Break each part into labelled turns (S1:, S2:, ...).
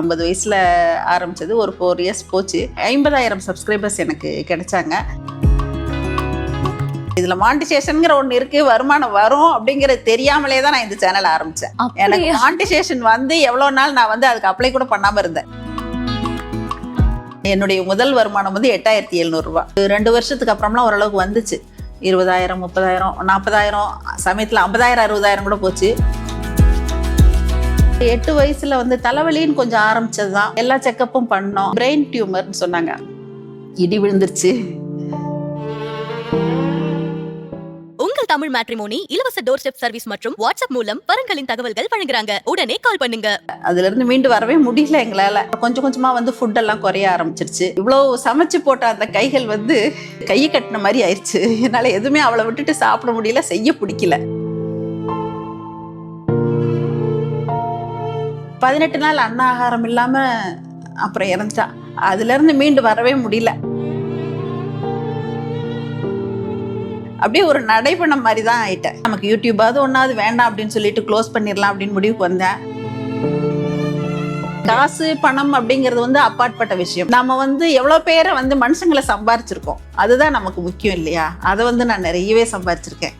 S1: ஐம்பது வயசில் ஆரம்பிச்சது ஒரு ஃபோர் இயர்ஸ் போச்சு. ஐம்பதாயிரம் சப்ஸ்கிரைபர்ஸ் எனக்கு கிடைச்சாங்க. இதில் மாண்டிசேஷனுங்கிற ஒன்று இருக்கு வருமானம் வரும் அப்படிங்கிறது தெரியாமலே தான் நான் இந்த சேனல் ஆரம்பித்தேன் எனக்கு? மாண்டிசேஷன் வந்து எவ்வளோ நாள் நான் வந்து அதுக்கு அப்ளை கூட பண்ணாமல் இருந்தேன். என்னுடைய முதல் வருமானம் வந்து எட்டாயிரத்தி எழுநூறுபா ரெண்டு வருஷத்துக்கு அப்புறம்லாம் ஓரளவுக்கு வந்துச்சு. இருபதாயிரம் முப்பதாயிரம் நாற்பதாயிரம் சமயத்தில் ஐம்பதாயிரம் அறுபதாயிரம் கூட போச்சு. எட்டு வயசுல வந்து தலைவலின்னு கொஞ்சம் ஆரம்பிச்சது தான் எல்லா செக்கப்பும் பண்ணோம். பிரெயின் டியூமர்னு சொன்னாங்க. இடி விழுந்துருச்சு.
S2: உங்கள் தமிழ் மேட்ரிமோனி இலவச டோர் ஸ்டெப் சர்வீஸ் மற்றும் வாட்ஸ்அப் மூலம் வரன்களின் தகவல்கள் வழங்குறாங்க. உடனே கால் பண்ணுங்க.
S1: அதுல இருந்து மீண்டு வரவே முடியல எங்களால. கொஞ்சம் கொஞ்சமா வந்து ஃபுட் எல்லாம் குறைய ஆரம்பிச்சிருச்சு. இவ்வளவு சமைச்சு போட்ட அந்த கைகள் வந்து கையை கட்டின மாதிரி ஆயிடுச்சு என்னால எதுவுமே அவளை விட்டுட்டு சாப்பிட முடியல செய்ய பிடிக்கல. பதினெட்டு நாள் அன்ன ஆகாரம் இல்லாம அப்புறம் இறந்துட்டா. அதுலேருந்து மீண்டு வரவே முடியல. அப்படியே ஒரு நடைபெணம் மாதிரி தான் ஆயிட்டேன். நமக்கு யூடியூபாவது ஒன்றாவது வேண்டாம் அப்படின்னு சொல்லிட்டு க்ளோஸ் பண்ணிடலாம் அப்படின்னு முடிவுக்கு வந்தேன். காசு பணம் அப்படிங்கிறது வந்து அப்பாற்பட்ட விஷயம். நம்ம வந்து எவ்வளோ பேரை வந்து மனுஷங்களை சம்பாரிச்சிருக்கோம். அதுதான் நமக்கு முக்கியம் இல்லையா? அதை வந்து நான் நிறையவே சம்பாரிச்சிருக்கேன்.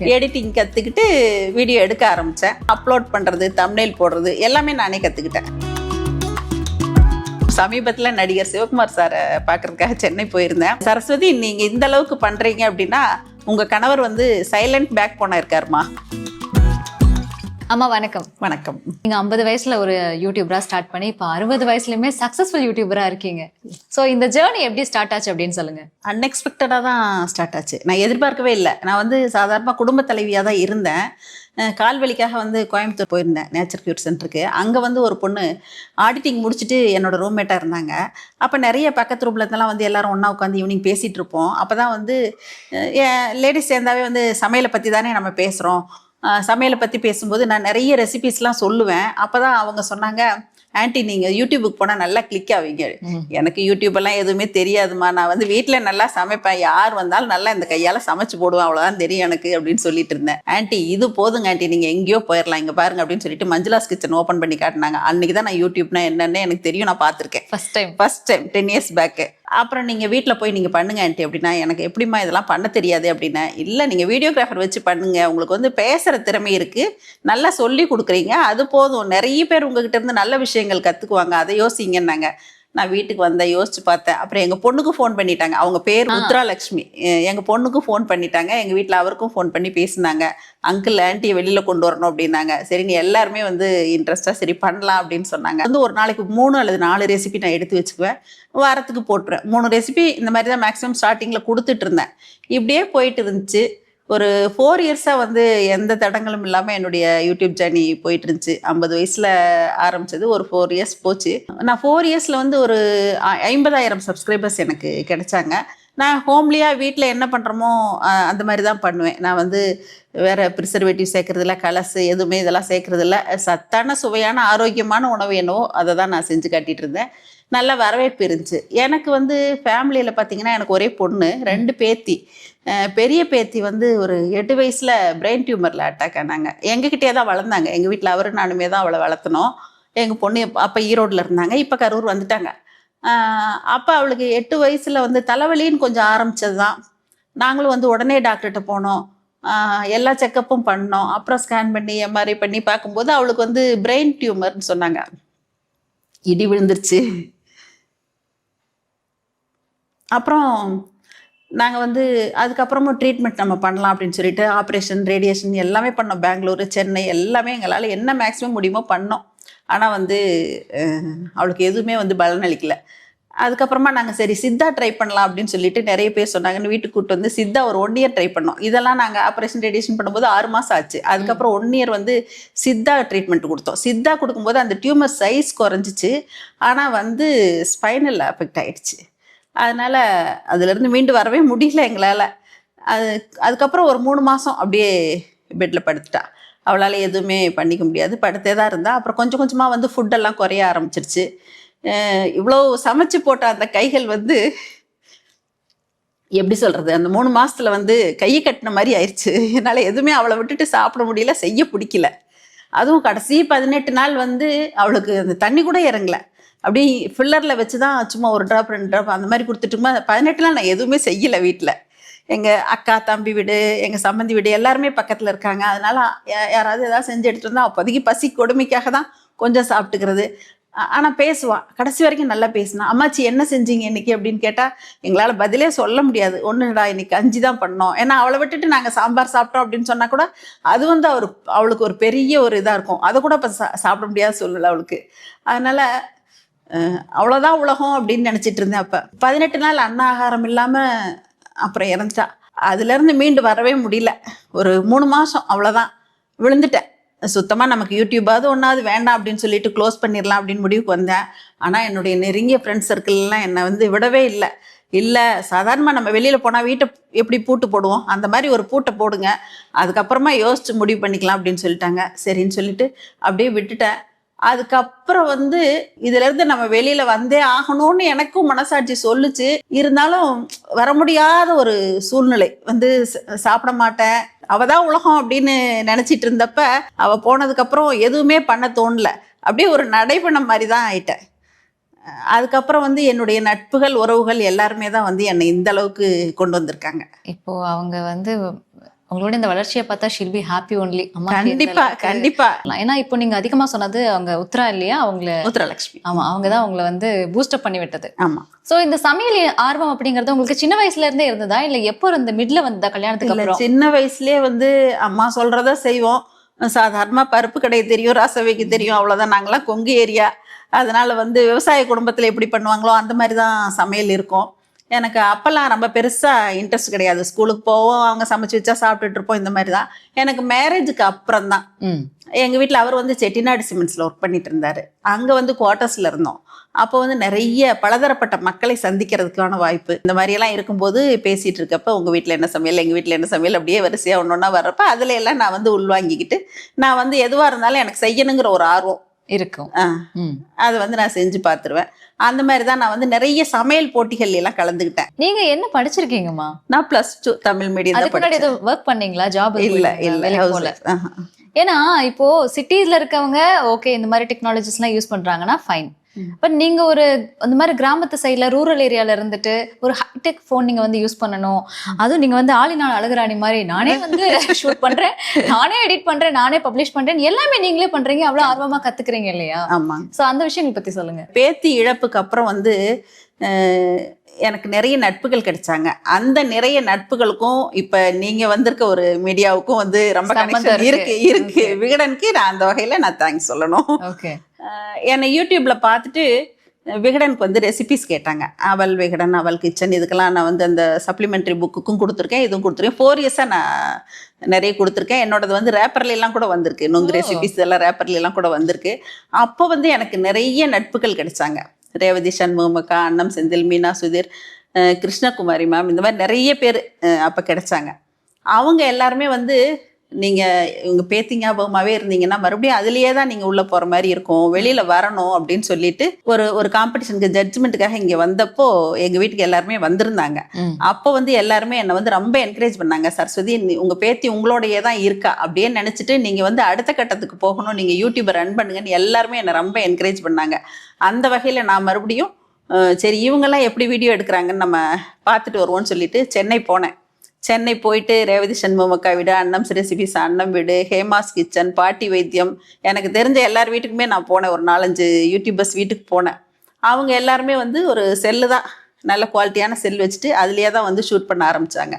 S1: எடிட்டிங் கற்றுக்கிட்டு வீடியோ எடுக்க ஆரம்பித்தேன் அப்லோட் பண்ணுறது தம்ப்நெயில் போடுறது எல்லாமே நானே கற்றுக்கிட்டேன் சமீபத்தில் நடிகர் சிவகுமார் சாரை பார்க்கறதுக்காக சென்னை போயிருந்தேன். சரஸ்வதி நீங்கள் இந்த அளவுக்கு பண்ணுறீங்க அப்படின்னா உங்கள் கணவர் வந்து சைலண்ட் பேக் போன இருக்காருமா
S3: அம்மா வணக்கம்.
S1: வணக்கம்.
S3: நீங்க ஐம்பது வயசுல ஒரு யூடியூபரா ஸ்டார்ட் பண்ணி இப்போ அறுபது வயசுலயுமே சக்சஸ்ஃபுல் யூடியூபரா இருக்கீங்க. ஸோ இந்த ஜேர்னி எப்படி ஸ்டார்ட் ஆச்சு அப்படின்னு சொல்லுங்க.
S1: அன்எக்ஸ்பெக்டடாக தான் ஸ்டார்ட் ஆச்சு. நான் எதிர்பார்க்கவே இல்லை. நான் வந்து சாதாரணமாக குடும்ப தலைவியாக தான் இருந்தேன். கால் வலிக்காக வந்து கோயம்புத்தூர் போயிருந்தேன். நேச்சர் கியூர் சென்டருக்கு அங்கே வந்து ஒரு பொண்ணு ஆடிட்டிங் முடிச்சுட்டு என்னோட ரூம்மேட்டாக இருந்தாங்க. அப்போ நிறைய பக்கத்து ரூம்ல இருந்தெல்லாம் வந்து எல்லாரும் ஒன்றா உட்காந்து ஈவினிங் பேசிகிட்டு இருப்போம். அப்போ தான் வந்து லேடிஸ் சேர்ந்தாவே வந்து சமையலை பற்றி தானே நம்ம பேசுகிறோம் சமையலை பற்றி பேசும்போது நான் நிறைய ரெசிபிஸ்லாம் சொல்லுவேன். அப்போ தான் அவங்க சொன்னாங்க ஆன்ட்டி நீங்கள் யூடியூபுக்கு போனால் நல்லா கிளிக் ஆவீங்க. எனக்கு யூடியூப் எல்லாம் எதுவுமே தெரியாதுமா நான் வந்து வீட்டில் நல்லா சமைப்பேன். யார் வந்தாலும் நல்லா இந்த கையால் சமைச்சு போடுவேன். அவ்வளோதான் தெரியும் எனக்கு அப்படின்னு சொல்லிட்டு இருந்தேன். ஆன்ட்டி இது போதுங்க ஆன்ட்டி நீங்கள் எங்கேயோ போயிடலாம் இங்கே பாருங்க அப்படின்னு சொல்லிட்டு மஞ்சுளாஸ் கிச்சன் ஓப்பன் பண்ணி காட்டினாங்க. அன்னைக்கு தான் நான் யூடியூப்னா என்னன்னு எனக்கு தெரியும். நான் பார்த்துருக்கேன்.
S3: First time
S1: first time ten years back அப்புறம் நீங்கள் வீட்டில் போய் நீங்கள் பண்ணுங்க ஆன்ட்டி அப்படின்னா எனக்கு எப்படிம்மா இதெல்லாம் பண்ண தெரியாது அப்படின்னா இல்லை நீங்கள் வீடியோகிராஃபர் வச்சு பண்ணுங்க உங்களுக்கு வந்து பேசுகிற திறமை இருக்குது நல்லா சொல்லி கொடுக்குறீங்க அது போதும். நிறைய பேர் உங்ககிட்ட இருந்து நல்ல விஷயங்கள் கற்றுக்குவாங்க அதை யோசிங்கன்னாங்க. நான் வீட்டுக்கு வந்தேன் யோசிச்சு பார்த்தேன். அப்புறம் எங்கள் பொண்ணுக்கு ஃபோன் பண்ணிட்டாங்க. அவங்க பேர்
S3: ஆ.
S1: முத்ரா லக்ஷ்மி எங்கள் பொண்ணுக்கு ஃபோன் பண்ணிட்டாங்க. எங்கள் வீட்டில் அவருக்கும் ஃபோன் பண்ணி பேசினாங்க. அங்கிள் ஆன்ட்டியை வெளியில் கொண்டு வரணும் அப்படின்னாங்க. சரி நீ எல்லாருமே வந்து இன்ட்ரெஸ்ட்டாக சரி பண்ணலாம் அப்படின்னு சொன்னாங்க. வந்து ஒரு நாளைக்கு மூணு அல்லது நாலு ரெசிபி நான் எடுத்து வச்சுக்குவேன். வாரத்துக்கு போட்டுருவேன். மூணு ரெசிபி இந்த மாதிரி தான் மேக்ஸிமம் ஸ்டார்டிங்கில் கொடுத்துட்டு இருந்தேன். இப்படியே போயிட்டு இருந்துச்சு. ஒரு ஃபோர் இயர்ஸாக வந்து எந்த தடங்களும் இல்லாமல் என்னுடைய யூடியூப் ஜேர்னி போயிட்டு இருந்துச்சு ஐம்பது வயசில் ஆரம்பித்தது ஒரு ஃபோர் இயர்ஸ் போச்சு. நான் ஃபோர் இயர்ஸில் வந்து ஒரு ஐம்பதாயிரம் சப்ஸ்கிரைபர்ஸ் எனக்கு கிடைச்சாங்க. நான் ஹோம்லியாக வீட்டில் என்ன பண்ணுறோமோ அந்த மாதிரி தான் பண்ணுவேன். நான் வந்து வேறு ப்ரிசர்வேட்டிவ் சேர்க்குறதில்ல கலசு எதுவுமே இதெல்லாம் சேர்க்குறதில்ல. சத்தான சுவையான ஆரோக்கியமான உணவு என்னவோ அதை தான் நான் செஞ்சு காட்டிகிட்டு இருந்தேன் நல்ல வரவேற்பு இருந்துச்சு. எனக்கு வந்து ஃபேமிலியில் பார்த்தீங்கன்னா எனக்கு ஒரே பொண்ணு ரெண்டு பேத்தி. பெரிய பேத்தி வந்து ஒரு எட்டு வயசில் பிரெயின் டியூமரில் அட்டாக் ஆனாங்க. எங்ககிட்டே தான் வளர்ந்தாங்க. எங்கள் வீட்டில் அவரு நானுமே தான் அவளை வளர்த்தனோம் எங்கள் பொண்ணு அப்போ ஈரோட்டில் இருந்தாங்க. இப்போ கரூர் வந்துட்டாங்க. அப்போ அவளுக்கு எட்டு வயசில் வந்து தலைவலின்னு கொஞ்சம் ஆரம்பிச்சது தான் நாங்களும் வந்து உடனே டாக்டர்கிட்ட போனோம். எல்லா செக்கப்பும் பண்ணோம். அப்புறம் ஸ்கேன் பண்ணி எம்ஆர்ஐ பண்ணி பார்க்கும்போது அவளுக்கு வந்து பிரெயின் டியூமர்னு சொன்னாங்க. இடி விழுந்துருச்சு. அப்புறம் நாங்கள் வந்து அதுக்கப்புறமும் ட்ரீட்மெண்ட் நம்ம பண்ணலாம் அப்படின்னு சொல்லிட்டு ஆப்ரேஷன் ரேடியேஷன் எல்லாமே பண்ணோம். பெங்களூர் சென்னை எல்லாமே எங்களால் என்ன மேக்ஸிமம் முடியுமோ பண்ணோம். ஆனால் வந்து அவளுக்கு எதுவுமே வந்து பலன் அளிக்கல. அதுக்கப்புறமா நாங்கள் சரி சித்தா ட்ரை பண்ணலாம் அப்படின்னு சொல்லிட்டு நிறைய பேர் சொன்னாங்கன்னு வீட்டுக்கு கூட்டு வந்து சித்தா ஒரு ஒன் இயர் ட்ரை பண்ணோம். இதெல்லாம் நாங்கள் ஆப்ரேஷன் ரேடியேஷன் பண்ணும்போது ஆறு மாதம் ஆச்சு. அதுக்கப்புறம் ஒன் இயர் வந்து சித்தா ட்ரீட்மெண்ட் கொடுத்தோம். சித்தா கொடுக்கும்போது அந்த டியூமர் சைஸ் குறைஞ்சிச்சு. ஆனால் வந்து ஸ்பைனல் அஃபெக்ட் ஆயிடுச்சு. அதனால் அதுலேருந்து மீண்டு வரவே முடியல எங்களால். அது அதுக்கப்புறம் ஒரு மூணு மாதம் அப்படியே பெட்டில் படுத்துட்டா. அவளால் எதுவுமே பண்ணிக்க முடியாது. படுத்தே தான் இருந்தா. அப்புறம் கொஞ்சம் கொஞ்சமாக வந்து ஃபுட்டெல்லாம் குறைய ஆரம்பிச்சிருச்சு. இவ்வளோ சமைச்சு போட்ட அந்த கைகள் வந்து எப்படி சொல்கிறது அந்த மூணு மாசத்துல வந்து கையை கட்டின மாதிரி ஆயிடுச்சு என்னால் எதுவுமே அவளை விட்டுட்டு சாப்பிட முடியல செய்ய பிடிக்கல. அதுவும் கடைசி பதினெட்டு நாள் வந்து அவளுக்கு அந்த தண்ணி கூட இறங்கலை. அப்படியே ஃபில்லரில் வச்சு தான் சும்மா ஒரு ட்ராப் ரெண்டு ட்ராப் அந்த மாதிரி கொடுத்துட்டுமா பதினெட்டுலாம் நான் எதுவுமே செய்யலை வீட்டில் எங்கள் அக்கா தம்பி வீடு எங்கள் சம்மந்தி வீடு எல்லாருமே பக்கத்தில் இருக்காங்க. அதனால யாராவது ஏதாவது செஞ்சு எடுத்துட்டு வந்தால் அப்போதைக்கு பசி கொடுமைக்காக தான் கொஞ்சம் சாப்பிட்டுக்கிறது. ஆனால் பேசுவான் கடைசி வரைக்கும் நல்லா பேசினான் அம்மாச்சி என்ன செஞ்சீங்க இன்னைக்கு? அப்படின்னு கேட்டால் எங்களால் பதிலே சொல்ல முடியாது. ஒன்றுடா இன்னைக்கு அஞ்சு தான் பண்ணோம். ஏன்னா அவளை விட்டுட்டு நாங்கள் சாம்பார் சாப்பிட்டோம் அப்படின்னு சொன்னால் கூட அது வந்து அவர் அவளுக்கு ஒரு பெரிய ஒரு இதாக இருக்கும். அதை கூட இப்போ சா சாப்பிட முடியாத சூழ்நிலை அவளுக்கு. அதனால் அவ்வளோதான் உலகம் அப்படின்னு நினச்சிட்டு இருந்தேன் அப்போ. பதினெட்டு நாள் அன்னாகாரம் இல்லாமல் அப்புறம் இறந்துட்டா. அதுலேருந்து மீண்டு வரவே முடியல. ஒரு மூணு மாதம் அவ்வளோதான் விழுந்துட்டேன். சுத்தமாக நமக்கு யூடியூபாவது ஒன்றாவது வேண்டாம் அப்படின்னு சொல்லிட்டு க்ளோஸ் பண்ணிடலாம் அப்படின்னு முடிவுக்கு வந்தேன். ஆனால் என்னுடைய நெருங்கிய ஃப்ரெண்ட்ஸ் சர்க்கிள்லாம் என்னை வந்து விடவே இல்லை. இல்லை சாதாரணமாக நம்ம வெளியில் போனால் வீட்டை எப்படி பூட்டு போடுவோம்? அந்த மாதிரி ஒரு பூட்டை போடுங்க. அதுக்கப்புறமா யோசித்து முடிவு பண்ணிக்கலாம் அப்படின்னு சொல்லிட்டாங்க. சரின்னு சொல்லிட்டு அப்படியே விட்டுட்டேன். அதுக்கப்புறம் வந்து இதுல இருந்து நம்ம வெளியில வந்தே ஆகணும்னு எனக்கும் மனசாட்சி சொல்லுச்சு. இருந்தாலும் வர முடியாத ஒரு சூழ்நிலை. வந்து ச- சாப்பிட மாட்டேன். அவதான் உலகம் அப்படின்னு நினைச்சிட்டு இருந்தப்ப அவ போனதுக்கு அப்புறம் எதுவுமே பண்ண தோணல. அப்படியே ஒரு நடைபெணம் மாதிரி தான் ஆயிட்டேன். அதுக்கப்புறம் வந்து என்னுடைய நட்புகள் உறவுகள் எல்லாருமே தான் வந்து என்னை இந்த அளவுக்கு கொண்டு வந்திருக்காங்க.
S3: இப்போ அவங்க வந்து உங்களோட இந்த வளர்ச்சியை பார்த்தா ஷில் பி ஹாப்பி ஒன்லி அம்மா
S1: கண்டிப்பா கண்டிப்பா.
S3: ஏன்னா இப்போ நீங்க அதிகமா சொன்னது அவங்க உத்ரா இல்லையா? அவங்கள
S1: உத்தரலட்சுமி.
S3: ஆமா அவங்க தான் அவங்கள வந்து பூஸ்டப் பண்ணி விட்டது.
S1: ஆமா.
S3: சோ இந்த சமையல் ஆர்வம் அப்படிங்கறது உங்களுக்கு சின்ன வயசுல இருந்தே இருந்ததா? இல்ல எப்போ இந்த மிட்ல வந்தா கல்யாணத்துக்கு அப்புறம்?
S1: சின்ன வயசுலயே வந்து அம்மா சொல்றத செய்வோம். சாதாரணமா பருப்பு கடை தெரியும் ரசம் வைக்க தெரியும் அவ்வளவுதான். நாங்களாம் கொங்கு ஏரியா. அதனால வந்து விவசாய குடும்பத்துல எப்படி பண்ணுவாங்களோ அந்த மாதிரி தான் சமையல் இருக்கும். எனக்கு அப்பெல்லாம் ரொம்ப பெருசா இன்ட்ரெஸ்ட் கிடையாது. ஸ்கூலுக்கு போவோம் அவங்க சமைச்சு வச்சா சாப்பிட்டுட்டு இருப்போம் இந்த மாதிரி தான். எனக்கு மேரேஜுக்கு அப்புறம் தான். எங்கள் வீட்டில் அவர் வந்து செட்டிநாடு சிமெண்ட்ஸில் ஒர்க் பண்ணிட்டு இருந்தார். அங்கே வந்து குவார்ட்டர்ஸில் இருந்தோம். அப்போ வந்து நிறைய பலதரப்பட்ட மக்களை சந்திக்கிறதுக்கான வாய்ப்பு. இந்த மாதிரியெல்லாம் இருக்கும்போது பேசிகிட்டு இருக்கப்ப உங்கள் வீட்டில் என்ன சமையல்? எங்கள் வீட்டில் என்ன சமையல்? அப்படியே வரிசையாக ஒன்று ஒன்றா வர்றப்ப அதில் எல்லாம் நான் வந்து உள்வாங்கிக்கிட்டு நான் வந்து எதுவாக இருந்தாலும் எனக்கு செய்யணுங்கிற ஒரு ஆர்வம்.
S3: இருக்கும்.
S1: அதை வந்து நான் செஞ்சு பார்த்துருவேன் அந்த மாதிரி தான் நான் வந்து நிறைய சமையல் போட்டிகள் எல்லாம் கலந்துக்கிட்டேன்
S3: நீங்க என்ன படிச்சிருக்கீங்கம்மா?
S1: நான் ப்ளஸ் டூ தமிழ் மீடியம்
S3: அதுக்கு முன்னாடி ஒர்க் பண்ணீங்களா? ஜாப்
S1: இல்லை இல்லை.
S3: ஏன்னா இப்போ சிட்டிஸ்ல இருக்கவங்க ஓகே இந்த மாதிரி டெக்னாலஜிஸ் எல்லாம் யூஸ் பண்றாங்கன்னா ஃபைன் பட் நீங்க ஒரு அந்த மாதிரி கிராமத்து சைட்ல ரூரல் ஏரியால இருந்துட்டு ஒரு ஹைடெக் ஃபோன் நீங்க வந்து யூஸ் பண்ணணும். அதுவும் நீங்க வந்து ஆளி நாள் அழகுராணி மாதிரி நானே வந்து ஷூட் பண்றேன். நானே எடிட் பண்றேன் நானே பப்ளிஷ் பண்றேன். எல்லாமே நீங்களே பண்றீங்க. அவ்வளவு ஆர்வமா கத்துக்கிறீங்க இல்லையா?
S1: ஆமாம்
S3: சோ அந்த விஷயங்கள் பத்தி சொல்லுங்க.
S1: பேத்தி இழப்புக்கு அப்புறம் வந்து எனக்கு நிறைய நட்புகள் கிடைச்சாங்க. அந்த நிறைய நட்புகளுக்கும் இப்ப நீங்க வந்திருக்க ஒரு மீடியாவுக்கும் வந்து ரொம்ப
S3: இருக்கு.
S1: இருக்கு விகடனுக்கு நான் அந்த வகையில நான் தேங்க்ஸ் சொல்லணும். என்னை யூடியூப்ல பார்த்துட்டு விகடனுக்கு வந்து ரெசிபிஸ் கேட்டாங்க. அவல் விகடன் அவல் கிச்சன் இதுக்கெல்லாம் நான் வந்து அந்த சப்ளிமெண்ட்ரி புக்குக்கும் கொடுத்துருக்கேன் இதுவும் கொடுத்துருக்கேன். ஃபோர் இயர்ஸாக நான் நிறைய கொடுத்துருக்கேன். என்னோடது வந்து ரேப்பர்ல எல்லாம் கூட வந்திருக்கு. நொங்கு. ரெசிபிஸ் எல்லாம் ரேப்பர்ல எல்லாம் கூட வந்திருக்கு. அப்போ வந்து எனக்கு நிறைய நட்புகள் கிடைச்சாங்க. ரேவதி சண்முகமக்கா அன்னம் செந்தில் மீனா சுதீர் கிருஷ்ணகுமாரி மேம் இந்த மாதிரி நிறைய பேர் அப்போ கிடைச்சாங்க. அவங்க எல்லாருமே வந்து நீங்கள் இவங்க பேத்தி ஞாபகமாகவே இருந்தீங்கன்னா மறுபடியும் அதுலேயே தான் நீங்கள் உள்ளே போகிற மாதிரி இருக்கும். வெளியில் வரணும் அப்படின்னு சொல்லிட்டு ஒரு ஒரு காம்படிஷனுக்கு ஜட்ஜ்மெண்ட்டுக்காக இங்கே வந்தப்போ எங்கள் வீட்டுக்கு எல்லாருமே வந்திருந்தாங்க. அப்போ வந்து எல்லாருமே என்னை வந்து ரொம்ப என்கரேஜ் பண்ணாங்க. சரஸ்வதி நீ- உங்க பேத்தி உங்களோடையே தான் இருக்கா? அப்படியே நினைச்சிட்டு நீங்க வந்து அடுத்த கட்டத்துக்கு போகணும். நீங்க யூடியூபை ரன் பண்ணுங்கன்னு எல்லாருமே என்னை ரொம்ப என்கரேஜ் பண்ணாங்க. அந்த வகையில நான் மறுபடியும் சரி இவங்கெல்லாம் எப்படி வீடியோ எடுக்கிறாங்கன்னு நம்ம பார்த்துட்டு வருவோம்னு சொல்லிட்டு சென்னை போனேன். சென்னை போயிட்டு ரேவதி சண்முகக்கா வீடு அன்னம் ரெசிபிஸ் அன்னம் வீடு ஹேமாஸ் கிச்சன் பாட்டி வைத்தியம். எனக்கு தெரிஞ்ச எல்லார் வீட்டுக்குமே நான் போனேன். ஒரு நாலஞ்சு யூடியூபர்ஸ் வீட்டுக்கு போனேன். அவங்க எல்லாருமே வந்து ஒரு செல்லு தான். நல்ல குவாலிட்டியான செல் வச்சுட்டு அதுலேயே தான் வந்து ஷூட் பண்ண ஆரம்பிச்சாங்க.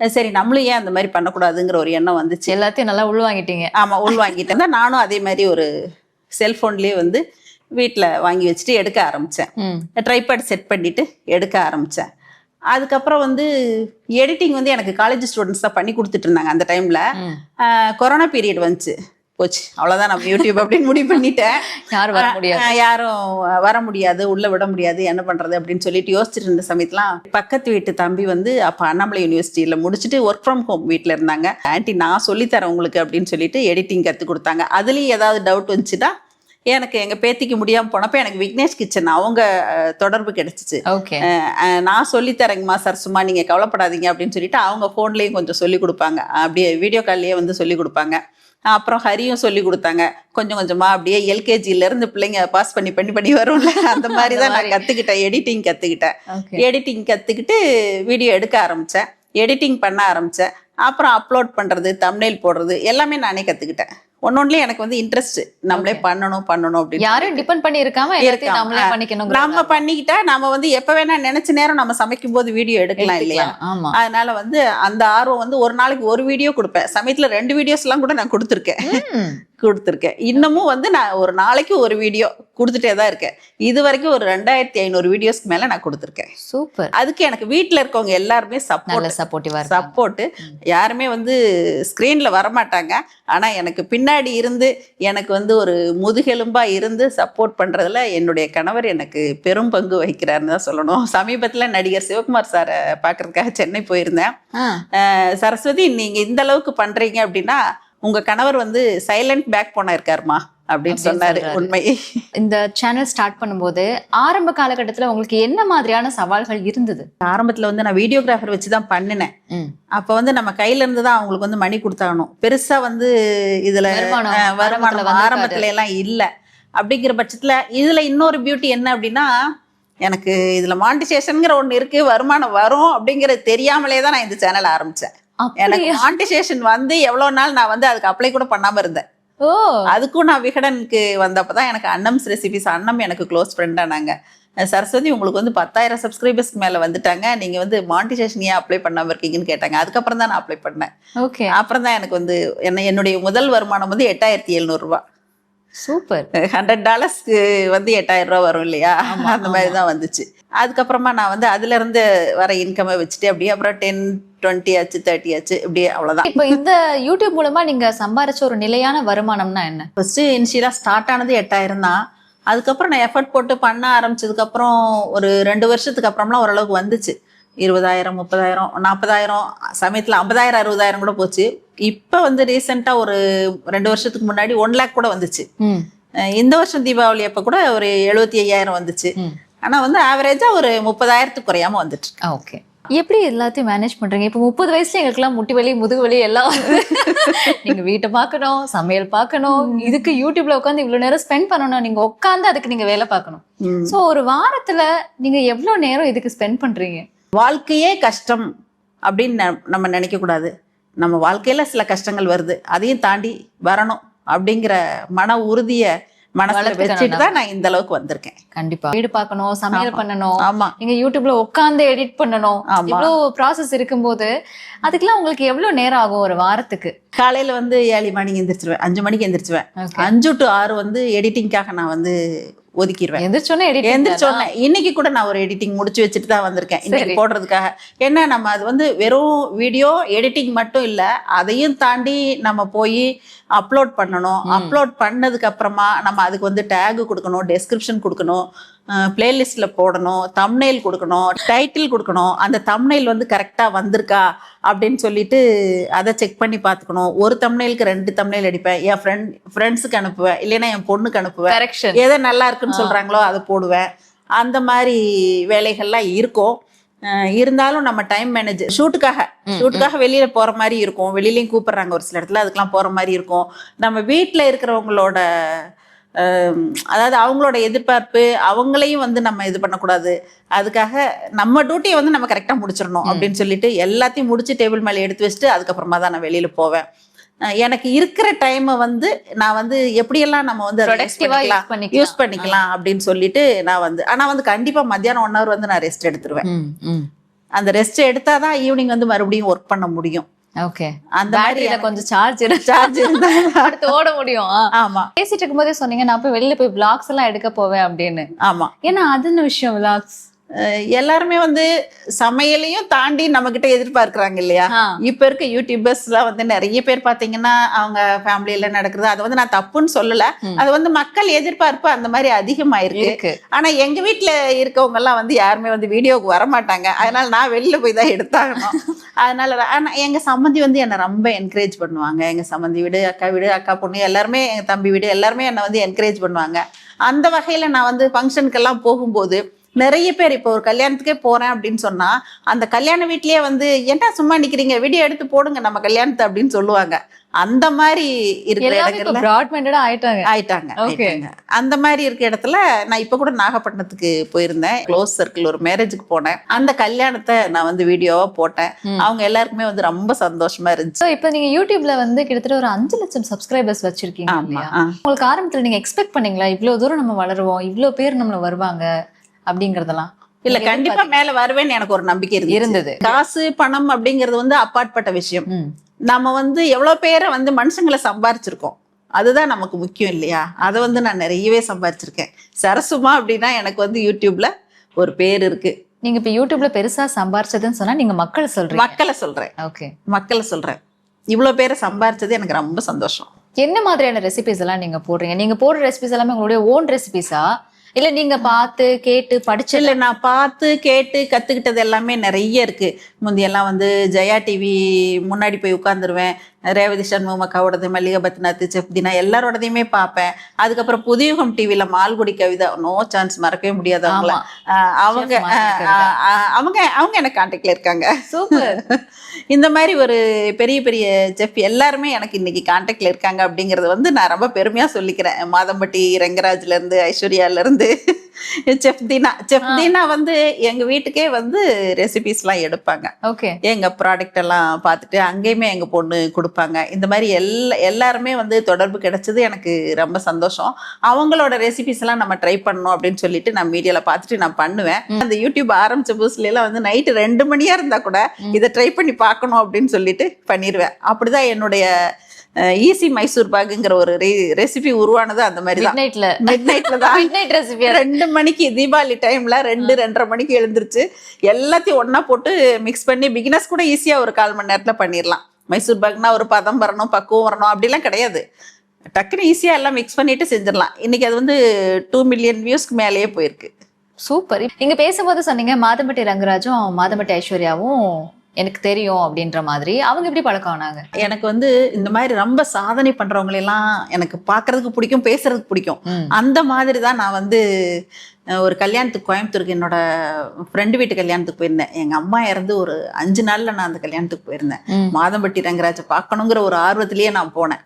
S1: அஹ் சரி நம்மளும் ஏன் அந்த மாதிரி பண்ணக்கூடாதுங்கிற ஒரு எண்ணம் வந்துச்சு.
S3: எல்லாத்தையும் நல்லா உள்வாங்கிட்டீங்க
S1: ஆமாம் உள் வாங்கிட்டேன். தான் நானும் அதே மாதிரி ஒரு செல்ஃபோன்லேயே வந்து வீட்டில் வாங்கி வச்சுட்டு எடுக்க ஆரம்பித்தேன் ட்ரைபேட் செட் பண்ணிவிட்டு எடுக்க ஆரம்பித்தேன் அதுக்கப்புறம் வந்து எடிட்டிங் வந்து எனக்கு காலேஜ் ஸ்டூடெண்ட்ஸ் தான் பண்ணி கொடுத்துட்டு இருந்தாங்க அந்த டைமில். கொரோனா பீரியட் வந்துச்சு. போச்சு. அவ்வளோதான் நம்ம யூடியூப் அப்படின்னு முடிவு பண்ணிட்டேன்.
S3: யாரும் வர முடியாது.
S1: யாரும் வர முடியாது உள்ள விட முடியாது என்ன பண்றது அப்படின்னு சொல்லிட்டு யோசிச்சுட்டு இருந்த சமயத்துலாம் பக்கத்து வீட்டு தம்பி வந்து அப்ப அண்ணாமலை யூனிவர்சிட்டியில முடிச்சுட்டு ஒர்க் ஃப்ரம் ஹோம் வீட்ல இருந்தாங்க. ஆன்ட்டி நான் சொல்லித்தரேன் உங்களுக்கு அப்படின்னு சொல்லிட்டு எடிட்டிங் கத்து கொடுத்தாங்க. அதுலயும் ஏதாவது டவுட் வந்துச்சுன்னா எனக்கு எங்க பேத்திக்கு முடியாம போனப்ப எனக்கு விக்னேஷ் கிச்சன் அவங்க தொடர்பு கிடைச்சிச்சு.
S3: ஓகே.
S1: நான் சொல்லித்தரேங்கம்மா சார் சும்மா நீங்கள் கவலைப்படாதீங்க அப்படின்னு சொல்லிட்டு அவங்க ஃபோன்லேயும் கொஞ்சம் சொல்லி கொடுப்பாங்க. அப்படியே வீடியோ கால்லையே வந்து சொல்லி கொடுப்பாங்க. அப்புறம் ஹரியும் சொல்லி கொடுத்தாங்க. கொஞ்சம் கொஞ்சமா அப்படியே எல்கேஜில இருந்து பிள்ளைங்க பாஸ் பண்ணி பண்ணி பண்ணி வரும்ல. அந்த மாதிரி தான் நான் கத்துக்கிட்டேன். எடிட்டிங் கத்துக்கிட்டேன். எடிட்டிங் கத்துக்கிட்டு வீடியோ எடுக்க ஆரம்பிச்சேன். எடிட்டிங் பண்ண ஆரம்பிச்சேன். அப்புறம் அப்லோட் பண்றது தம்ப்நெயில் போடுறது எல்லாமே நானே கத்துக்கிட்டேன். ஒன்னொன்னுலயும் எனக்கு வந்து இன்ட்ரெஸ்ட் நம்மளே பண்ணணும் பண்ணணும் அப்படின்னு.
S3: யாரும் டிபெண்ட் பண்ணி இருக்காம. நம்மளே பண்ணிக்கணும்
S1: நம்ம பண்ணிக்கிட்டா நம்ம வந்து எப்ப வேணா நினைச்ச நேரம் நம்ம சமைக்கும் போது வீடியோ எடுக்கலாம் இல்லையா? அதனால வந்து அந்த ஆர்வம் வந்து ஒரு நாளைக்கு ஒரு வீடியோ கொடுப்பேன். சமயத்துல ரெண்டு வீடியோஸ் எல்லாம் கூட நான் கொடுத்துருக்கேன். கொடுத்துருக்கேன். இன்னமும் வந்து நான் ஒரு நாளைக்கு ஒரு வீடியோ கொடுத்துட்டே தான் இருக்கேன். இது வரைக்கும் ஒரு ரெண்டாயிரத்தி ஐநூறு வீடியோஸ்க்கு மேல நான் கொடுத்துருக்கேன்.
S3: சூப்பர்.
S1: அதுக்கு எனக்கு வீட்ல இருக்கவங்க எல்லாருமே சப்போர்ட்
S3: சப்போர்ட்டிவா இருக்கு
S1: சப்போர்ட் யாருமே வந்து ஸ்க்ரீன்ல வரமாட்டாங்க. ஆனா எனக்கு பின்னாடி இருந்து எனக்கு வந்து ஒரு முதுகெலும்பா இருந்து சப்போர்ட் பண்றதுல என்னுடைய கணவர் எனக்கு பெரும் பங்கு வகிக்கிறாருன்னு தான் சொல்லணும். சமீபத்துல நடிகர் சிவகுமார் சாரை பார்க்கறதுக்காக சென்னை போயிருந்தேன். சரஸ்வதி நீங்க இந்த அளவுக்கு பண்றீங்க அப்படின்னா உங்க கணவர் வந்து சைலண்ட் பேக் போனா இருக்காருமா அப்படின்னு சொன்னாரு. உண்மை.
S3: இந்த சேனல் ஸ்டார்ட் பண்ணும்போது ஆரம்ப காலகட்டத்துல உங்களுக்கு என்ன மாதிரியான சவால்கள் இருந்தது?
S1: ஆரம்பத்துல வந்து நான் வீடியோகிராஃபர் வச்சு தான் பண்ணினேன். அப்ப வந்து நம்ம கையில இருந்து தான் அவங்களுக்கு வந்து மணி கொடுத்தாகணும். பெருசா வந்து இதுல
S3: வருமானம். ஆரம்பத்துல
S1: வருமானம்
S3: வந்திருக்காது.
S1: ஆரம்பத்துல எல்லாம் இல்ல. அப்படிங்கிற பட்சத்துல இதுல இன்னொரு பியூட்டி என்ன அப்படின்னா எனக்கு இதுல மாண்டிசேஷன்ங்கிற ஒண்ணு இருக்கு வருமானம் வரும் அப்படிங்கறது தெரியாமலே தான் நான் இந்த சேனல் ஆரம்பிச்சேன். எனக்கு? மாண்டிசேஷன் வந்து எவ்வளவு நாள் நான் வந்து அதுக்கு அப்ளை கூட பண்ணாம இருந்தேன்.
S3: ஓ.
S1: அதுக்கும் நான் விகடனுக்கு வந்தப்பதான் எனக்கு அன்னம்ஸ் ரெசிபிஸ் அன்னம் எனக்கு க்ளோஸ் ஃப்ரெண்டானாங்க சரஸ்வதி உங்களுக்கு வந்து பத்தாயிரம் சப்ஸ்கிரைபர்ஸ்க்கு மேல வந்துட்டாங்க. நீங்க வந்து மாண்டிசேஷன் ஏன் அப்ளை பண்ணாம இருக்கீங்கன்னு கேட்டாங்க. அதுக்கப்புறம் தான் நான் அப்ளை பண்ணேன்.
S3: ஓகே.
S1: அப்புறம் தான் எனக்கு வந்து என்ன என்னுடைய முதல் வருமானம் வந்து எட்டாயிரத்தி எழுநூறு ரூபாய்
S3: சூப்பர்.
S1: ஹண்ட்ரட் டாலர்ஸ்க்கு வந்து எட்டாயிரம் ரூபாய் வரும் இல்லையா? அந்த மாதிரி தான் வந்துச்சு. அதுக்கப்புறமா நான் வந்து அதுல இருந்து வர இன்கமை வச்சுட்டு அப்படியே அப்புறம் டென் டுவெண்ட்டி ஆச்சு தேர்ட்டி ஆச்சு இப்படியே அவ்வளவுதான்.
S3: இப்போ இந்த யூடியூப் மூலமா நீங்க சம்பாரிச்ச ஒரு நிலையான வருமானம்னா என்ன?
S1: ஃபர்ஸ்ட் இனிஷியலாக ஸ்டார்ட் ஆனது எட்டாயிரம் தான். அதுக்கப்புறம் நான் எஃபர்ட் போட்டு பண்ண ஆரம்பிச்சதுக்கப்புறம் ஒரு ரெண்டு வருஷத்துக்கு அப்புறம்லாம் ஓரளவுக்கு வந்துச்சு. இருபதாயிரம் முப்பதாயிரம் நாற்பதாயிரம் சமயத்தில் ஐம்பதாயிரம் அறுபதாயிரம் கூட போச்சு. இப்போ வந்து ரீசெண்டாக ஒரு ரெண்டு வருஷத்துக்கு முன்னாடி ஒன் லேக் கூட வந்துச்சு. இந்த வருஷம் தீபாவளி அப்போ கூட ஒரு எழுபத்தி ஐயாயிரம் வந்துச்சு.
S3: ம்.
S1: ஆனால் வந்து ஆவரேஜாக ஒரு முப்பதாயிரத்துக்கு குறையாம வந்துட்டு
S3: ஓகே. எப்படி எல்லாத்தையும் மேனேஜ் பண்றீங்க? இப்போ முப்பது வயசுல எங்களுக்குலாம் முட்டி வலி முதுகு வலி எல்லாம் வருது நீங்க வீட்டை பார்க்கணும் சமையல் பார்க்கணும். இதுக்கு யூடியூப்ல உட்காந்து இவ்வளவு நேரம் ஸ்பெண்ட் பண்ணணும் நீங்க உட்காந்து அதுக்கு நீங்க வேலை பார்க்கணும். சோ ஒரு வாரத்துல நீங்க எவ்வளவு நேரம் இதுக்கு ஸ்பெண்ட் பண்றீங்க?
S1: வாழ்க்கையே கஷ்டம் அப்படின்னு நம்ம நினைக்க கூடாது. நம்ம வாழ்க்கையில சில கஷ்டங்கள் வருது. அதையும் தாண்டி வரணும் அப்படிங்கிற மன உறுதிய மனசுல வச்சுட்டு தான் நான் இந்த அளவுக்கு வந்திருக்கேன்.
S3: கண்டிப்பா. வீடு பார்க்கணும் சமையல் பண்ணணும்.
S1: ஆமா.
S3: நீங்க யூடியூப்ல உட்காந்து எடிட் பண்ணணும்.
S1: ஆமா.
S3: இவ்வளவு ப்ராசஸ் இருக்கும்போது அதுக்கெல்லாம் உங்களுக்கு எவ்வளவு நேரம் ஆகும் ஒரு வாரத்துக்கு?
S1: காலையில வந்து ஏழு மணிக்கு எந்திரிச்சிருவேன். அஞ்சு மணிக்கு எந்திரிச்சுவேன்
S3: Okay.
S1: அஞ்சு டு ஆறு வந்து எடிட்டிங்காக நான் வந்து ஒதுக்கிடுவேன்
S3: எந்திரிச்சோன்னே
S1: எந்திரிச்சோன்னே இன்னைக்கு கூட நான் ஒரு எடிட்டிங் முடிச்சு வச்சுட்டு தான் வந்திருக்கேன். இன்னைக்கு. போடுறதுக்காக. என்ன நம்ம அது வந்து வெறும் வீடியோ எடிட்டிங் மட்டும் இல்ல அதையும் தாண்டி நம்ம போய் அப்லோட் பண்ணணும். அப்லோட் பண்ணதுக்கு அப்புறமா நம்ம அதுக்கு வந்து டேக் கொடுக்கணும் டெஸ்கிரிப்ஷன் கொடுக்கணும். பிளேலிஸ்ட்ல போடணும் தம்ப்நெயில் கொடுக்கணும் டைட்டில் கொடுக்கணும். அந்த தம்ப்நெயில் வந்து கரெக்டா வந்திருக்கா அப்படின்னு சொல்லிட்டு அதை செக் பண்ணி பார்த்துக்கணும். ஒரு தம்ப்நெயிலுக்கு ரெண்டு தம்ப்நெயில் அடிப்பேன். என் ஃப்ரெண்ட் ஃப்ரெண்ட்ஸுக்கு அனுப்புவேன். இல்லைன்னா என் பொண்ணுக்கு அனுப்புவேன்.
S3: கரெக்ஷன்
S1: எதை நல்லா இருக்குன்னு சொல்றாங்களோ அதை போடுவேன். அந்த மாதிரி வேலைகள்லாம் இருக்கும். இருந்தாலும் நம்ம டைம் மேனேஜ் ஷூட்டுக்காக ஷூட்டுக்காக வெளியில போற மாதிரி இருக்கும். வெளியிலயும் கூப்பிடுறாங்க ஒரு சில இடத்துல. அதுக்கெல்லாம் போற மாதிரி இருக்கும். நம்ம வீட்டில் இருக்கிறவங்களோட அதாவது அவங்களோட எதிர்பார்ப்பு அவங்களையும் வந்து நம்ம இது பண்ணக்கூடாது. அதுக்காக நம்ம டியூட்டியை வந்து நம்ம கரெக்டாக முடிச்சிடணும் அப்படின்னு சொல்லிட்டு எல்லாத்தையும் முடிச்சு டேபிள் மேலே எடுத்து வச்சுட்டு அதுக்கப்புறமா தான் நான் வெளியில போவேன். எனக்கு இருக்கிற டைமை வந்து நான் வந்து எப்படியெல்லாம் நம்ம வந்து
S3: யூஸ் பண்ணிக்கலாம்
S1: அப்படின்னு சொல்லிட்டு நான் வந்து ஆனா வந்து கண்டிப்பா மத்தியானம் ஒன் ஹவர் வந்து நான் ரெஸ்ட் எடுத்துருவேன். அந்த ரெஸ்ட் எடுத்தாதான் ஈவினிங் வந்து மறுபடியும் ஒர்க் பண்ண முடியும்.
S3: ஓகே
S1: அந்த
S3: பேட்டரியில கொஞ்சம் சார்ஜ்
S1: சார்ஜ்
S3: அடுத்து ஓட முடியும்.
S1: ஆமா.
S3: பேசிட்டு இருக்கும்போதே சொன்னீங்க நான் போய் வெளியில போய் vlogs எல்லாம் எடுக்க போவேன் அப்படின்னு.
S1: ஆமா.
S3: ஏன்னா அதுன்னு விஷயம்
S1: அஹ் எல்லாருமே வந்து சமையலையும் தாண்டி நம்ம கிட்ட எதிர்பார்க்கறாங்க இல்லையா. இப்ப இருக்க யூடியூபர்ஸ்லாம் வந்து நிறைய பேர் பாத்தீங்கன்னா அவங்க ஃபேமிலியில நடக்குது அது வந்து நான் தப்புன்னு சொல்லல. அது வந்து மக்கள் எதிர்பார்ப்பு அந்த மாதிரி அதிகமாயிருக்கு. ஆனா எங்க வீட்ல இருக்கவங்க எல்லாம் வந்து யாருமே வந்து வீடியோவுக்கு வர மாட்டாங்க அதனால நான் வெளியில போய் தான் எடுத்தாகணும். அதனால தான். ஆனா எங்க சம்மந்தி வந்து என்னை ரொம்ப என்கரேஜ் பண்ணுவாங்க. எங்க சம்மந்தி வீடு அக்கா வீடு அக்கா பொண்ணு எல்லாருமே எங்க தம்பி வீடு எல்லாருமே என்னை வந்து என்கரேஜ் பண்ணுவாங்க. அந்த வகையில நான் வந்து ஃபங்க்ஷனுக்கெல்லாம் போகும்போது நிறைய பேர் இப்போ ஒரு கல்யாணத்துக்கே போறேன் அப்படின்னு சொன்னா அந்த கல்யாண வீட்லயே வந்து என்ன சும்மா நிக்கிறீங்க? வீடியோ எடுத்து போடுங்க நம்ம கல்யாணத்தை அப்படின்னு சொல்லுவாங்க. அந்த மாதிரி இருக்கிற
S3: மைண்டடா ஆயிட்டாங்க.
S1: ஆயிட்டாங்க. அந்த மாதிரி இருக்க இடத்துல நான் இப்ப கூட நாகப்பட்டினத்துக்கு போயிருந்தேன். க்ளோஸ் சர்க்கிள் ஒரு மேரேஜுக்கு போனேன். அந்த கல்யாணத்தை நான் வந்து வீடியோவா போட்டேன். அவங்க எல்லாருக்குமே வந்து ரொம்ப சந்தோஷமா இருந்துச்சு.
S3: இப்போ நீங்க யூடியூப்ல வந்து கிட்டத்தட்ட ஒரு அஞ்சு லட்சம் சப்ஸ்கிரைபர்ஸ் வச்சிருக்கீங்க. உங்களுக்கு ஆரம்பத்துல நீங்க எக்ஸ்பெக்ட் பண்ணீங்களா? இவ்வளவு தூரம் நம்ம வளருவோம் இவ்வளவு பேர் நம்மள வருவாங்க அப்படிங்கறதெல்லாம்.
S1: இல்ல கண்டிப்பா மேல வருவேன்னு எனக்கு ஒரு நம்பிக்கை
S3: இருந்தது.
S1: காசு பணம் அப்படிங்கிறது வந்து அப்பாற்பட்ட விஷயம். நம்ம வந்து எவ்வளவு பேரை வந்து மனுஷங்களை சம்பாரிச்சிருக்கோம். அதுதான் நமக்கு முக்கியம் இல்லையா? அதை வந்து நான் நிறையவே சம்பாரிச்சிருக்கேன். சரசுமா அப்படின்னா எனக்கு வந்து யூடியூப்ல ஒரு பேர் இருக்கு.
S3: நீங்க இப்ப யூடியூப்ல பெருசா சம்பாரிச்சதுன்னு சொன்னா நீங்க மக்கள் சொல்றீங்க.
S1: மக்களை சொல்றேன்.
S3: ஓகே.
S1: மக்களை சொல்றேன். இவ்வளவு பேரை சம்பாரிச்சது எனக்கு ரொம்ப சந்தோஷம்.
S3: என்ன மாதிரியான ரெசிபிஸ் எல்லாம் நீங்க போடுறீங்க? நீங்க போடுற ரெசிபிஸ் எல்லாமே உங்களுடைய ஓன் ரெசிபிஸா இல்ல நீங்க பார்த்து கேட்டு படிச்சு
S1: இல்ல நான் பார்த்து கேட்டு கத்துக்கிட்டது எல்லாமே நிறைய இருக்கு. முந்தியெல்லாம் வந்து ஜெயா டிவி முன்னாடி போய் உட்காந்துருவேன் ரேவதி சண்முகம் அக்காவோடது மல்லிகா பத்நாத் செப்தினா எல்லாரோடதையுமே பார்ப்பேன். அதுக்கப்புறம் புதியுகம் டிவில மால்குடி கவிதா நோ சான்ஸ் மறக்கவே முடியாது அவங்கள. அவங்க அவங்க அவங்க எனக்கு கான்டாக்ட்ல இருக்காங்க?
S3: சூப்பர்
S1: இந்த மாதிரி ஒரு பெரிய பெரிய செஃப் எல்லாருமே எனக்கு இன்னைக்கு கான்டாக்ட்ல இருக்காங்க அப்படிங்கறது வந்து நான் ரொம்ப பெருமையா சொல்லிக்கிறேன். மாதம்பட்டி ரங்கராஜ்ல இருந்து ஐஸ்வர்யால இருந்து. செஃப் தீனா செஃப் தீனா வந்து எங்க வீட்டுக்கே வந்து ரெசிபிஸ் எல்லாம் எடுப்பாங்க.
S3: ஓகே
S1: எங்க ப்ராடக்ட் எல்லாம் பார்த்துட்டு அங்கேயுமே எங்க பொண்ணு கொடுப்பாங்க இந்த மாதிரி எல்லா எல்லாருமே வந்து தொடர்பு கிடைச்சது எனக்கு ரொம்ப சந்தோஷம். அவங்களோட ரெசிபிஸ் எல்லாம் நம்ம ட்ரை பண்ணணும் அப்படின்னு சொல்லிட்டு நான் மீடியால பார்த்துட்டு நான் பண்ணுவேன். அந்த யூடியூப் ஆரம்பிச்ச புதுசுல எல்லாம் வந்து நைட்டு ரெண்டு மணியா இருந்தா கூட இதை ட்ரை பண்ணி பார்க்கணும் அப்படின்னு சொல்லிட்டு பண்ணிடுவேன் அப்படிதான் என்னுடைய ஈஸி மைசூர் பாகுங்கிற ஒரு ரெசிபி உருவானது அந்த மாதிரி தான்.
S3: நைட்ல
S1: மிட் நைட்ல தான்.
S3: மிட் நைட் ரெசிபியா
S1: ரெண்டு மணிக்கு தீபாவளி டைம்ல ரெண்டு ரெண்டரை மணிக்கு எழுந்திருச்சு எல்லாத்தையும் ஒண்ணா போட்டு மிக்ஸ் பண்ணி பிகினர்ஸ் கூட ஈஸியா ஒரு கால் மணி நேரத்துல பண்ணிடலாம் மைசூர் பாக்னா ஒரு பதம் வரணும் பக்குவம் வரணும் அப்படிலாம் கிடையாது. டக்குன்னு ஈஸியா எல்லாம் மிக்ஸ் பண்ணிட்டு செஞ்சிடலாம். இன்னைக்கு அது வந்து டூ மில்லியன் வியூஸ்க்கு மேலேயே போயிருக்கு.
S3: சூப்பர். நீங்க பேசும்போது சொன்னீங்க மாதம்பட்டி ரங்கராஜும் மாதம்பட்டி ஐஸ்வர்யாவும் எனக்கு தெரியும் அப்படின்ற மாதிரி அவங்க எப்படி பழக்கம் ஆனாங்க?
S1: எனக்கு வந்து இந்த மாதிரி ரொம்ப சாதனை பண்றவங்களெல்லாம் எனக்கு பார்க்கறதுக்கு பிடிக்கும் பேசுறதுக்கு பிடிக்கும். அந்த மாதிரி தான் நான் வந்து ஒரு கல்யாணத்துக்கு கோயம்புத்தூருக்கு என்னோட ஃப்ரெண்டு வீட்டு கல்யாணத்துக்கு போயிருந்தேன். எங்க அம்மா இறந்து ஒரு அஞ்சு நாள்ல நான் அந்த கல்யாணத்துக்கு போயிருந்தேன். மாதம்பட்டி ரங்கராஜை பார்க்கணுங்கிற ஒரு ஆர்வத்திலேயே நான் போனேன்.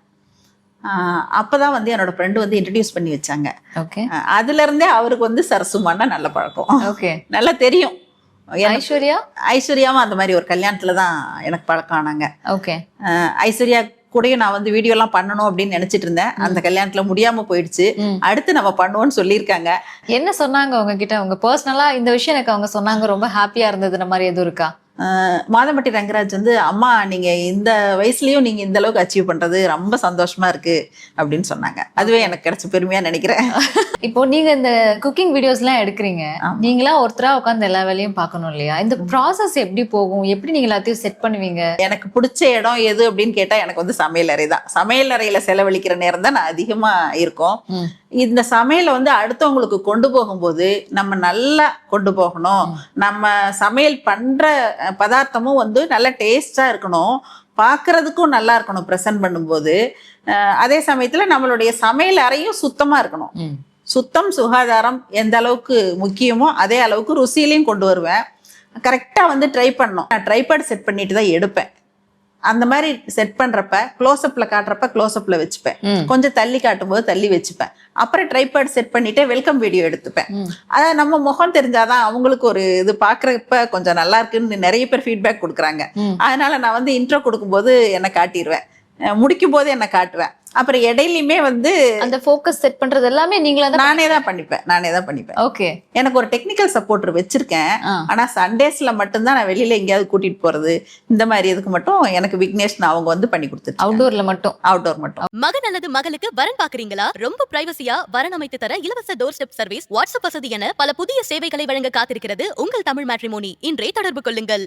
S1: அப்பதான் வந்து என்னோட ஃப்ரெண்டு வந்து இன்ட்ரடியூஸ் பண்ணி வச்சாங்க. அதுல இருந்தே அவருக்கு வந்து சரசுமான நல்ல பழக்கம்.
S3: ஓகே
S1: நல்லா தெரியும்.
S3: ஐஸ்வர்யா?
S1: ஐஸ்வர்யாவும் அந்த மாதிரி ஒரு கல்யாணத்துல தான் எனக்கு பழக்கம் ஆனாங்க.
S3: ஓகே.
S1: ஐஸ்வர்யா கூடயும் நான் வந்து வீடியோலாம் பண்ணணும் அப்படின்னு நினைச்சிட்டு இருந்தேன். அந்த கல்யாணத்துல முடியாம போயிடுச்சு. அடுத்து நம்ம பண்ணுவோம்னு சொல்லியிருக்காங்க.
S3: என்ன சொன்னாங்க உங்ககிட்ட? உங்க பர்சனலா இந்த விஷயம் எனக்கு அவங்க சொன்னாங்க. ரொம்ப ஹாப்பியா இருந்ததுன்ற மாதிரி எதுவும் இருக்கா?
S1: மாதம்பட்டி ரங்கராஜ் வந்து அம்மா நீங்க இந்த வயசுலயும் நீங்க இந்த அளவுக்கு அச்சீவ் பண்றது ரொம்ப சந்தோஷமா இருக்கு அப்படின்னு சொன்னாங்க. அதுவே எனக்கு கிடைச்ச பெருமையா நினைக்கிறேன்.
S3: இப்போ நீங்க இந்த குக்கிங் வீடியோஸ் எல்லாம் எடுக்கிறீங்க. நீங்களா ஒருத்தரா உட்காந்து எல்லா வேலையும் பார்க்கணும் இல்லையா? இந்த ப்ராசஸ் எப்படி போகும்? எப்படி நீங்க எல்லாத்தையும் செட் பண்ணுவீங்க?
S1: எனக்கு பிடிச்ச இடம் எது அப்படின்னு கேட்டா எனக்கு வந்து சமையல் அறை தான். சமையல் அறையில செலவழிக்கிற நேரம் தான் நான் அதிகமா இருக்கோம். இந்த சமையலை வந்து அடுத்தவங்களுக்கு கொண்டு போகும்போது நம்ம நல்லா கொண்டு போகணும். நம்ம சமையல் பண்ற அஹ், பதார்த்தமும் வந்து நல்ல டேஸ்டா இருக்கணும். பார்க்கறதுக்கும் நல்லா இருக்கணும் ப்ரெசென்ட் பண்ணும்போது. அதே சமயத்துல நம்மளுடைய சமையல் அறையும் சுத்தமா இருக்கணும். சுத்தம் சுகாதாரம் எந்த அளவுக்கு முக்கியமோ அதே அளவுக்கு ருசியிலையும் கொண்டு வருவேன். கரெக்டாக வந்து ட்ரை பண்ணணும். நான் ட்ரைபேட் செட் பண்ணிட்டு தான் எடுப்பேன். அந்த மாதிரி செட் பண்ணுறப்ப க்ளோஸ்அப்பில் காட்டுறப்ப க்ளோஸ்அப்பில் வச்சுப்பேன். கொஞ்சம் தள்ளி காட்டும்போது தள்ளி வச்சுப்பேன் அப்புறம் ட்ரைபேட் செட் பண்ணிட்டு வெல்கம் வீடியோ எடுத்துப்பேன். அதாவது நம்ம முகம் தெரிஞ்சாதான் அவங்களுக்கு ஒரு இது பார்க்குறப்ப கொஞ்சம் நல்லா இருக்குன்னு நிறைய பேர் ஃபீட்பேக் கொடுக்குறாங்க. அதனால நான் வந்து இன்ட்ரோ கொடுக்கும்போது என்னை காட்டிடுவேன் முடிக்கும் போது என்னை காட்டுவேன் அப்புறம் இடையிலையுமே வந்து
S3: அந்த ஃபோக்கஸ் செட் பண்றது எல்லாமே நீங்களா தான்
S1: நானே தான் பண்ணிப்பேன். நானே தான் பண்ணிப்பேன்.
S3: ஓகே
S1: எனக்கு ஒரு டெக்னிக்கல் சப்போர்ட்டர் வச்சிருக்கேன். ஆனா சண்டேஸ்ல மட்டும்தான் நான் வெளியில எங்கேயாவது கூட்டிட்டு போறது இந்த மாதிரி இதுக்கு மட்டும் எனக்கு விக்னேஷ் அவங்க வந்து பண்ணி கொடுத்துட்டு
S3: அவுட்டோர்ல மட்டும்.
S1: அவுட்டோர் மட்டும்.
S2: மகன் அல்லது மகளுக்கு வரன் பாக்குறீங்களா ரொம்ப பிரைவசியா வரன் அமைத்து தர இலவச டோர் ஸ்டெப் சர்வீஸ் வாட்ஸ்அப் வசதி என பல புதிய சேவைகளை வழங்க காத்திருக்கிறது உங்கள் தமிழ் மேட்ரிமோனி இன்றே தொடர்பு கொள்ளுங்கள்.